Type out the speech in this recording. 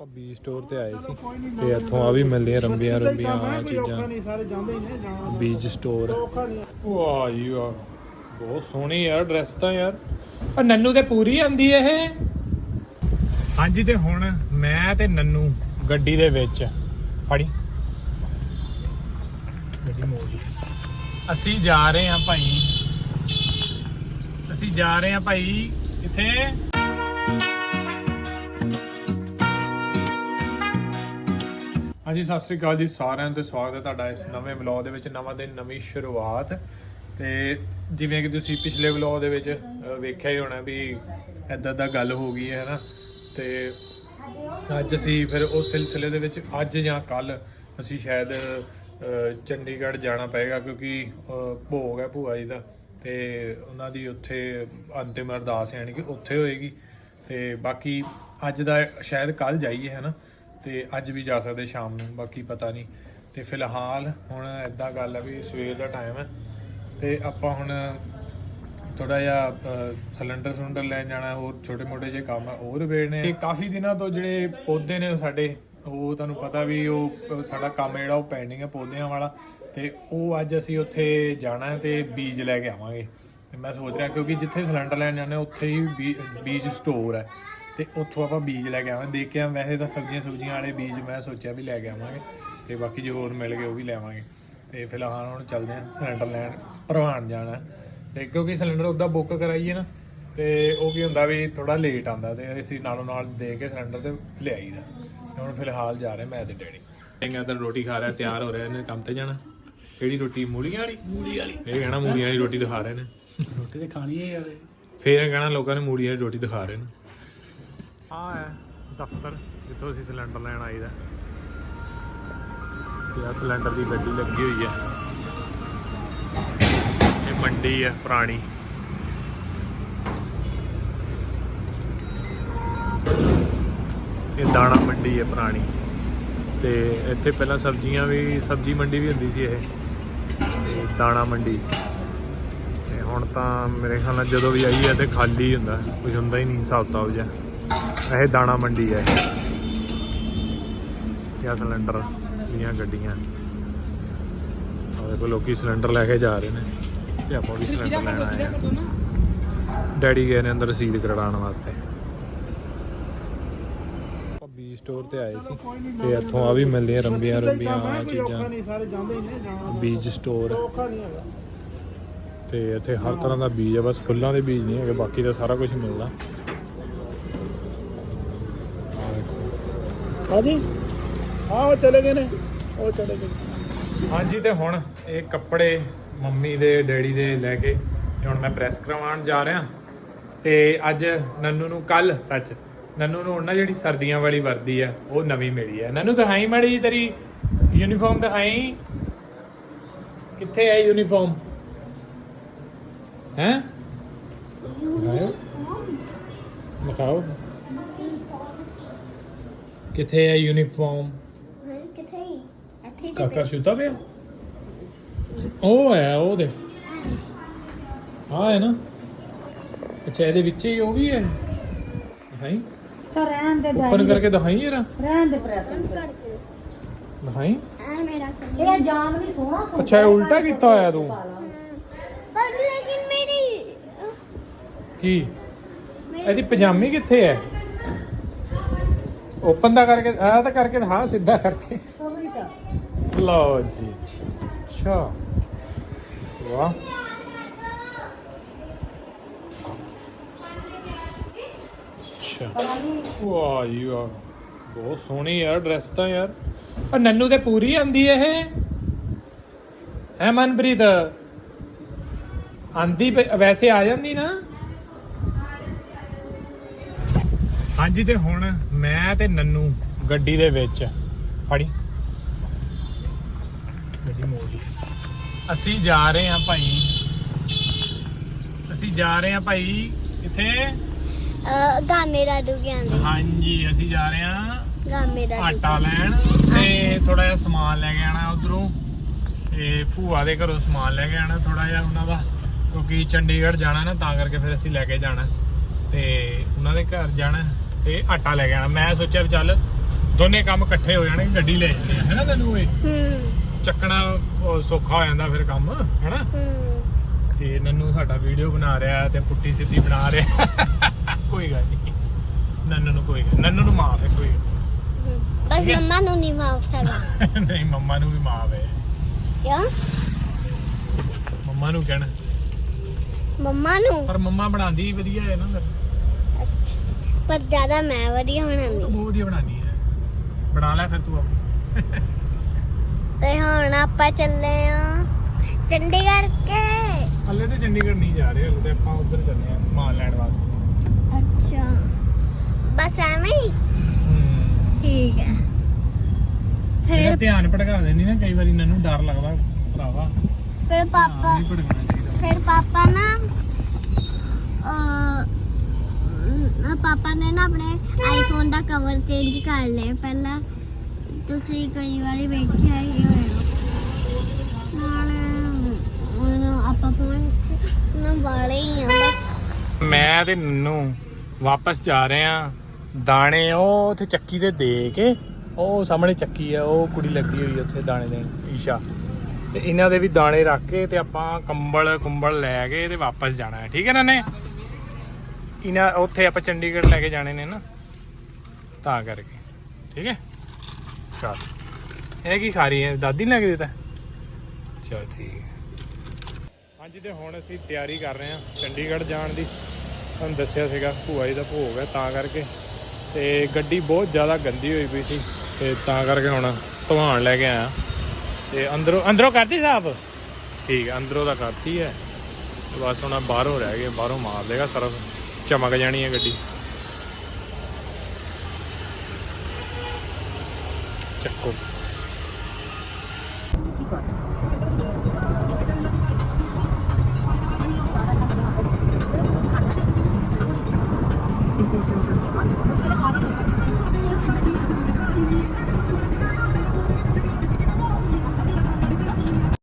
ਆਪਾਂ B store ਤੇ ਆਏ ਸੀ ਤੇ ਇੱਥੋਂ ਆ ਵੀ ਮਿਲਦੀਆਂ ਰੰਬੀਆਂ ਰੰਬੀਆਂ ਆ ਚੀਜ਼ਾਂ। ਬੀਜ ਸਟੋਰ ਵਾਹ ਜੀ ਵਾਹ ਬਹੁਤ ਸੋਹਣੀ ਯਾਰ ਡਰੈਸ ਤਾਂ ਯਾਰ। ਆ ਨੰਨੂ ਤੇ ਪੂਰੀ ਆਂਦੀ ਇਹ? ਹਾਂਜੀ ਤੇ ਹੁਣ ਮੈਂ ਤੇ ਨੰਨੂ ਗੱਡੀ ਦੇ ਵਿੱਚ। ਫੜੀ। ਗੱਡੀ ਮੋੜੀ ਅਸੀਂ ਜਾ ਰਹੇ ਹਾਂ ਭਾਈ। ਅਸੀਂ ਜਾ ਰਹੇ ਹਾਂ ਭਾਈ ਕਿੱਥੇ? ਹਾਂਜੀ, ਸਤਿ ਸ੍ਰੀ ਅਕਾਲ ਜੀ ਸਾਰਿਆਂ ਦਾ, ਸਵਾਗਤ ਹੈ ਤੁਹਾਡਾ ਇਸ ਨਵੇਂ ਵਲੌਗ ਦੇ ਵਿੱਚ, ਨਵਾਂ ਦਿਨ, ਨਵੀਂ ਸ਼ੁਰੂਆਤ। ਤੇ ਜਿਵੇਂ ਕਿ ਤੁਸੀਂ ਪਿਛਲੇ ਵਲੌਗ ਦੇ ਵਿੱਚ ਵੇਖਿਆ ਹੀ ਹੋਣਾ ਵੀ ਐਦਾਂ ਦਾ ਗੱਲ ਹੋ ਗਈ ਹੈ ਨਾ ਤੇ ਅੱਜ ਅਸੀਂ ਫਿਰ ਉਸ ਸਿਲਸਿਲੇ ਦੇ ਵਿੱਚ, ਅੱਜ ਜਾਂ ਕੱਲ ਅਸੀਂ ਸ਼ਾਇਦ ਚੰਡੀਗੜ੍ਹ ਜਾਣਾ ਪਏਗਾ, ਕਿਉਂਕਿ ਭੋਗ ਹੈ ਭੂਆ ਜੀ ਦਾ। ਤੇ ਉਹਨਾਂ ਦੀ ਉੱਥੇ ਅੰਤਿਮ ਅਰਦਾਸ, ਯਾਨੀ ਕਿ ਉੱਥੇ ਹੋਏਗੀ। ਤੇ ਬਾਕੀ ਅੱਜ ਦਾ ਸ਼ਾਇਦ ਕੱਲ ਜਾਈਏ ਹੈ ਨਾ ਤੇ ਅੱਜ ਵੀ ਜਾ ਸਕਦੇ ਸ਼ਾਮ ਨੂੰ, ਬਾਕੀ ਪਤਾ ਨਹੀਂ। ਤੇ ਫਿਲਹਾਲ ਹੁਣ ਐਦਾਂ ਗੱਲ ਹੈ ਵੀ ਸਵੇਰ ਦਾ ਟਾਈਮ ਹੈ। ਤੇ ਆਪਾਂ ਹੁਣ ਥੋੜਾ ਜਿਹਾ ਸਿਲੰਡਰ ਸਿਲੰਡਰ ਲੈਣ ਜਾਣਾ, ਹੋਰ ਛੋਟੇ ਮੋਟੇ ਜਿਹੇ ਕੰਮ ਆ ਉਹ ਰਵੇੜਨੇ ਤੇ ਕਾਫੀ ਦਿਨਾਂ ਤੋਂ ਜਿਹੜੇ ਪੌਦੇ ਨੇ ਸਾਡੇ, ਉਹ ਤੁਹਾਨੂੰ ਪਤਾ ਵੀ ਉਹ ਸਾਡਾ ਕੰਮ ਜਿਹੜਾ ਉਹ ਪੈਂਡਿੰਗ ਹੈ ਪੌਦਿਆਂ ਵਾਲਾ। ਤੇ ਉਹ ਅੱਜ ਅਸੀਂ ਉੱਥੇ ਜਾਣਾ ਹੈ ਤੇ ਬੀਜ ਲੈ ਕੇ ਆਵਾਂਗੇ। ਤੇ ਮੈਂ ਸੋਚ ਰਿਹਾ ਕਿਉਂਕਿ ਜਿੱਥੇ ਸਿਲੰਡਰ ਲੈਣ ਜਾਂਦੇ ਉੱਥੇ ਹੀ ਬੀ- ਬੀਜ ਸਟੋਰ ਹੈ। ਤੇ ਉੱਥੋਂ ਆਪਾਂ ਬੀਜ ਲੈ ਕੇ ਆਵਾਂਗੇ। ਦੇਖ ਕੇ ਆ ਵੈਸੇ ਤਾਂ ਸਬਜ਼ੀਆਂ ਸੁਬਜ਼ੀਆਂ ਵਾਲੇ ਬੀਜ ਮੈਂ ਸੋਚਿਆ ਵੀ ਲੈ ਕੇ ਆਵਾਂਗੇ ਤੇ ਬਾਕੀ ਜੇ ਹੋਰ ਮਿਲ ਗਏ ਉਹ ਵੀ ਲੈਵਾਂਗੇ ਤੇ ਫਿਲਹਾਲ ਹੁਣ ਚੱਲਦੇ ਹਾਂ ਸਿਲੰਡਰ ਲੈਣ ਭਰਵਾਨ ਜਾਣਾ। ਤੇ ਕਿਉਂਕਿ ਸਿਲੰਡਰ ਉਹਦਾ ਬੁੱਕ ਕਰਾਈਏ ਨਾ ਤੇ ਉਹ ਕੀ ਹੁੰਦਾ ਵੀ ਥੋੜਾ ਲੇਟ ਆਂਦਾ ਤੇ ਅਸੀਂ ਨਾਲੋਂ ਨਾਲ ਦੇ ਕੇ ਸਿਲੰਡਰ ਤੇ ਲਿਆਈਦਾ। ਤੇ ਹੁਣ ਫਿਲਹਾਲ ਜਾ ਰਹੇ ਮੈਂ ਤੇ ਡੈਡੀ। ਚੰਗਾ ਤਾਂ ਰੋਟੀ ਖਾ ਰਿਹਾ ਤਿਆਰ ਹੋ ਰਿਹਾ ਇਹਨੇ ਕੰਮ ਤੇ ਜਾਣਾ। ਕਿਹੜੀ ਰੋਟੀ ਮੂਲੀਆਂ ਵਾਲੀ? ਮੂਲੀ ਵਾਲੀ। ਇਹ ਕਹਿਣਾ ਮੂਲੀਆਂ ਵਾਲੀ ਰੋਟੀ ਦਿਖਾ ਰਹੇ ਨੇ। ਰੋਟੀ ਤੇ ਖਾਣੀ ਹੈ ਯਾਰ ਫੇਰ ਇਹ ਕਹਿਣਾ ਲੋਕਾਂ ਨੇ ਮੂਲੀਆਂ ਵਾਲੀ ਰੋਟੀ ਦਿਖਾ ਰਹੇ ਨੇ। ਆ ਹੈ ਦਫ਼ਤਰ, ਜਿੱਥੋਂ ਅਸੀਂ ਸਿਲੰਡਰ ਲੈਣ ਆਈਦਾ ਤੇ ਆ ਸਿਲੰਡਰ ਦੀ ਗੱਡੀ ਲੱਗੀ ਹੋਈ ਹੈ। ਇਹ ਮੰਡੀ ਹੈ, ਪੁਰਾਣੀ। ਇਹ ਦਾਣਾ ਮੰਡੀ ਹੈ, ਪੁਰਾਣੀ। ਤੇ ਇੱਥੇ ਪਹਿਲਾਂ ਸਬਜ਼ੀਆਂ ਵੀ, ਸਬਜ਼ੀ ਮੰਡੀ ਵੀ ਹੁੰਦੀ ਸੀ ਇਹ। ਤੇ ਦਾਣਾ ਮੰਡੀ। ਤੇ ਹੁਣ ਤਾਂ ਮੇਰੇ ਖਿਆਲ ਨਾਲ ਜਦੋਂ ਵੀ ਆਈ ਹੈ ਤੇ ਖਾਲੀ ਹੁੰਦਾ। ਕੁਝ ਹੁੰਦਾ ਹੀ ਨਹੀਂ ਹਿਸਾਬ ਕਿਤਾਬ ਜਿਹਾ। ਇਹ ਦਾਣਾ ਮੰਡੀ ਹੈ। ਇਹ ਸਿਲੰਡਰ ਦੀਆਂ ਗੱਡੀਆਂ। ਆਹ ਦੇਖੋ ਲੋਕੀ ਸਿਲੰਡਰ ਲੈ ਕੇ ਜਾ ਰਹੇ ਨੇ ਤੇ ਆਪਾਂ ਵੀ ਸਿਲੰਡਰ ਲੈਣ ਆਏ ਆ ਡੈਡੀ ਗਏ ਨੇ ਅੰਦਰ ਰਸੀਦ ਕਰਾਉਣ ਵਾਸਤੇ। ਬੀ ਸਟੋਰ ਤੇ ਆਏ ਸੀ ਤੇ ਇੱਥੋਂ ਆ ਵੀ ਮਿਲਦੀਆਂ ਰੰਬੀਆਂ ਰੰਬੀਆਂ ਆ ਚੀਜ਼ਾਂ। ਬੀਜ ਸਟੋਰ ਤੇ ਇੱਥੇ ਹਰ ਤਰ੍ਹਾਂ ਦਾ ਬੀਜ ਹੈ ਬਸ ਫੁੱਲਾਂ ਦੇ ਬੀਜ ਨਹੀਂ ਹੈਗੇ ਬਾਕੀ ਤਾਂ ਸਾਰਾ ਕੁਝ ਮਿਲਦਾ। ਹਾਂਜੀ। ਹਾਂ ਉਹ ਚਲੇ ਗਏ ਨੇ। ਉਹ ਚਲੇ ਗਏ। ਹਾਂਜੀ ਤੇ ਹੁਣ ਇਹ ਕੱਪੜੇ ਮੰਮੀ ਦੇ ਡੈਡੀ ਦੇ ਲੈ ਕੇ ਤੇ ਹੁਣ ਮੈਂ ਪ੍ਰੈਸ ਕਰਵਾਉਣ ਜਾ ਰਿਹਾ। ਤੇ ਅੱਜ ਨੰਨੂ ਨੂੰ ਕੱਲ ਸੱਚ ਨੰਨੂ ਨੂੰ ਹੁਣ ਨਾ ਜਿਹੜੀ ਸਰਦੀਆਂ ਵਾਲੀ ਵਰਦੀ ਆ ਉਹ ਨਵੀਂ ਮਿਲੀ ਹੈ ਨੰਨੂ ਦਿਖਾਈ ਮਾੜੀ ਤੇਰੀ ਯੂਨੀਫਾਰਮ ਦਿਖਾਈ? ਕਿੱਥੇ ਹੈ? ਯੂਨੀਫਾਰਮ ਹੈ ਦਿਖਾਓ। ਕਿੱਥੇ ਹੈ ਯੂਨੀਫਾਰਮ ਕਿੱਥੇ ਹੀ ਇੱਥੇ ਕਾਕਾ ਸੁੱਤਾ ਪਿਆ? ਉਹ ਹੈ ਉਹ ਦੇ ਆ ਹੈ ਨਾ। ਅੱਛਾ ਇਹਦੇ ਵਿੱਚ ਹੀ ਉਹ ਵੀ ਹੈ? ਦਿਖਾਈ? ਚਾ ਰਹਿਣ ਦੇ ਉੱਪਰ ਕਰਕੇ ਦਿਖਾਈ ਜਰਾ। ਰਹਿਣ ਦੇ ਪ੍ਰੈਸ ਦਿਖਾਈ? ਆ ਮੇਰਾ ਇਹ ਜਾਮ ਵੀ ਸੋਹਣਾ ਸੋਹਣਾ ਅੱਛਾ ਇਹ ਉਲਟਾ ਕੀਤਾ ਹੋਇਆ ਤੂੰ? ਪਰ ਲੇਕਿਨ ਮੇਰੀ ਕੀ? ਇਹਦੀ ਪਜਾਮੀ ਕਿੱਥੇ ਹੈ? ਓਪਨ ਦਾ ਕਰਕੇ ਆ ਤਾਂ ਕਰਕੇ ਹਾਂ ਸਿੱਧਾ ਕਰਕੇ। ਸੋਹਣੀ ਤਾਂ ਲਓ ਜੀ। ਅੱਛਾ। ਵਾਹ। ਅੱਛਾ। ਵਾਹ ਵਾਹ। ਬਹੁਤ ਸੋਹਣੀ ਯਾਰ ਡਰੈਸ ਤਾਂ ਯਾਰ। ਆ ਨੰਨੂ ਤੇ ਪੂਰੀ ਆਂਦੀ ਇਹ। ਹੈ ਮਨਪ੍ਰੀਤ? ਆਂਦੀ ਵੈਸੇ ਆ ਜਾਂਦੀ ਨਾ? ਹਾਂਜੀ ਤੇ ਹੁਣ ਮੈਂ ਤੇ ਨੰਨੂ ਗੱਡੀ ਦੇ ਵਿੱਚ। ਫੜੀ। ਗੱਡੀ ਮੋੜੀ ਅਸੀਂ ਜਾ ਰਹੇ ਹਾਂ ਭਾਈ। ਅਸੀਂ ਜਾ ਰਹੇ ਹਾਂ ਭਾਈ ਕਿੱਥੇ ਗਾਮੇ ਦਾ ਦੁਗਿਆਂ ਦੇ ਹਾਂਜੀ ਅਸੀਂ ਜਾ ਰਹੇ ਹਾਂ ਗਾਮੇ ਦਾ ਆਟਾ ਲੈਣ ਤੇ ਥੋੜਾ ਜਿਹਾ ਸਮਾਨ ਲੈ ਕੇ ਆਣਾ ਉਧਰੋਂ। ਤੇ ਭੂਆ ਦੇ ਘਰੋਂ ਸਮਾਨ ਲੈ ਕੇ ਆਣਾ ਥੋੜਾ ਜਿਹਾ ਉਹਨਾਂ ਦਾ। ਕਿਉਂਕਿ ਚੰਡੀਗੜ੍ਹ ਜਾਣਾ ਨਾ ਤਾਂ ਕਰਕੇ ਫਿਰ ਅਸੀਂ ਲੈ ਕੇ ਜਾਣਾ। ਤੇ ਉਹਨਾਂ ਦੇ ਘਰ ਜਾਣਾ। ਤੇ ਆਟਾ ਲੈ ਕੇ ਆਣਾ ਮੈਂ ਸੋਚਿਆ ਵੀ ਚੱਲ ਦੋਨੇ ਕੰਮ ਇਕੱਠੇ ਹੋ ਜਾਣੇ ਗੱਡੀ ਲੈ ਜਾਂਦੇ ਆ। ਹੈਨਾ ਤੈਨੂੰ ਇਹ? ਹੂੰ। ਚੱਕਣਾ ਉਹ ਸੌਖਾ ਹੋ ਜਾਂਦਾ ਫਿਰ ਕੰਮ ਹੈਨਾ? ਹੂੰ। ਤੇ ਨੰਨੂ ਸਾਡਾ ਵੀਡੀਓ ਬਣਾ ਰਿਹਾ ਤੇ ਪੁੱਠੀ ਸਿੱਧੀ ਬਣਾ ਰਿਹਾ। ਕੋਈ ਗੱਲ ਨਹੀਂ ਨੰਨੂ ਨੂੰ ਕੋਈ ਗੱਲ ਨੰਨੂ ਨੂੰ ਮਾਫ ਹੈ ਕੋਈ ਬਸ। ਮੰਮਾ ਨੂੰ ਨਹੀਂ ਮਾਫ ਹੈਗਾ। ਨਹੀਂ। ਨਹੀਂ ਮੰਮਾ ਨੂੰ ਵੀ ਮਾਫ ਹੈ। ਕਿਉਂ? ਮੰਮਾ ਨੂੰ ਕਹਿਣਾ। ਮੰਮਾ ਨੂੰ? ਪਰ ਮੰਮਾ ਬਣਾਉਂਦੀ ਵਧੀਆ ਹੈ ਨਾ ਫਿਰ। ਪਰ ਜ਼ਿਆਦਾ ਮੈਂ ਵਧੀਆ ਉਹ ਤਾਂ ਬਣਾਉਂਦੀ ਬਹੁਤ ਵਧੀਆ ਬਣਾਉਂਦੀ ਹੈ। ਬਣਾ ਲੈ ਫਿਰ ਤੂੰ ਆਪਣੀ। ਤੇ ਹੁਣ ਆਪਾਂ ਚੱਲੇ ਆ ਚੰਡੀਗੜ੍ਹ ਕੇ। ਹਲੇ ਤੇ ਚੰਡੀਗੜ੍ਹ ਨਹੀਂ ਜਾ ਰਹੇ ਹਲੇ ਤੇ ਆਪਾਂ ਉੱਧਰ ਚੱਲੇ ਆ ਸਮਾਨ ਲੈਣ ਵਾਸਤੇ। ਅੱਛਾ। ਬਸ ਐਵੇਂ ਹੀ? ਠੀਕ ਹੈ। ਫਿਰ ਧਿਆਨ ਭਟਕਾ ਦਿੰਦੀ ਨਾ ਕਈ ਵਾਰੀ ਨੰਨੂ ਡਰ ਲੱਗਦਾ ਭਰਾਵਾ। ਫਿਰ ਪਾਪਾ ਫਿਰ ਪਾਪਾ ਨਾ ਅਮ, ਪਾਪਾ ਨੇ ਨਾ ਆਪਣੇ ਆਈਫੋਨ ਦਾ ਕਵਰ ਚੇਂਜ ਕਰ ਲਿਆ ਪਹਿਲਾਂ। ਤੁਸੀਂ ਕਈ ਵਾਰੀ ਵੇਖਿਆ ਹੀ ਹੋਵੇਗਾ ਨਾਲ ਹੁਣ ਆਪਾਂ ਫੋਨ ਨਾ ਵਾਲੇ ਹੀ ਆ ਮੈਂ ਤੇ ਨੰਨੂ ਵਾਪਸ ਜਾ ਰਹੇ ਆ ਦਾਣੇ ਉਹ ਉੱਥੇ ਚੱਕੀ ਤੇ ਦੇ ਕੇ ਉਹ ਸਾਹਮਣੇ ਚੱਕੀ ਆ ਉਹ ਕੁੜੀ ਲੱਗੀ ਹੋਈ ਉੱਥੇ ਦਾਣੇ ਦੇਣ ਈਸ਼ਾ। ਤੇ ਇਹਨਾਂ ਦੇ ਵੀ ਦਾਣੇ ਰੱਖ ਕੇ ਤੇ ਆਪਾਂ ਕੰਬਲ ਕੁੰਬਲ ਲੈ ਕੇ ਤੇ ਵਾਪਸ ਜਾਣਾ ਹੈ। ਠੀਕ ਹੈ ਨੰਨੇ? ਇਹਨਾਂ ਉੱਥੇ ਆਪਾਂ ਚੰਡੀਗੜ੍ਹ ਲੈ ਕੇ ਜਾਣੇ ਨੇ ਨਾ, ਤਾਂ ਕਰਕੇ। ਠੀਕ ਹੈ? ਚਲ। ਇਹ ਕੀ ਖਾ ਰਹੀ ਹੈ? ਦਾਦੀ ਨੇ ਲੈ ਕੇ ਦਿੱਤਾ? ਚਲ ਠੀਕ ਹੈ। ਹਾਂਜੀ ਤੇ ਹੁਣ ਅਸੀਂ ਤਿਆਰੀ ਕਰ ਰਹੇ ਹਾਂ ਚੰਡੀਗੜ੍ਹ ਜਾਣ ਦੀ। ਤੁਹਾਨੂੰ ਦੱਸਿਆ ਸੀਗਾ, ਭੂਆ ਜੀ ਦਾ ਭੋਗ ਹੈ ਤਾਂ ਕਰਕੇ। ਤੇ ਗੱਡੀ ਬਹੁਤ ਜ਼ਿਆਦਾ ਗੰਦੀ ਹੋਈ ਪਈ ਸੀ। ਤੇ ਤਾਂ ਕਰਕੇ ਹੁਣ ਧਵਾਣ ਲੈ ਕੇ ਆਇਆ। ਤੇ ਅੰਦਰੋਂ ਅੰਦਰੋਂ ਕਰਤੀ ਸਾਫ਼? ਠੀਕ ਹੈ, ਅੰਦਰੋਂ ਦਾ ਕਰਤੀ ਹੈ। ਬਸ ਹੁਣ ਬਾਹਰੋਂ ਰਹਿ ਗਏ, ਬਾਹਰੋਂ ਮਾਰ ਦੇਗਾ ਸਰਫ। ਚਮਕ ਜਾਣੀ ਹੈ ਗੱਡੀ। ਚੱਕੋ।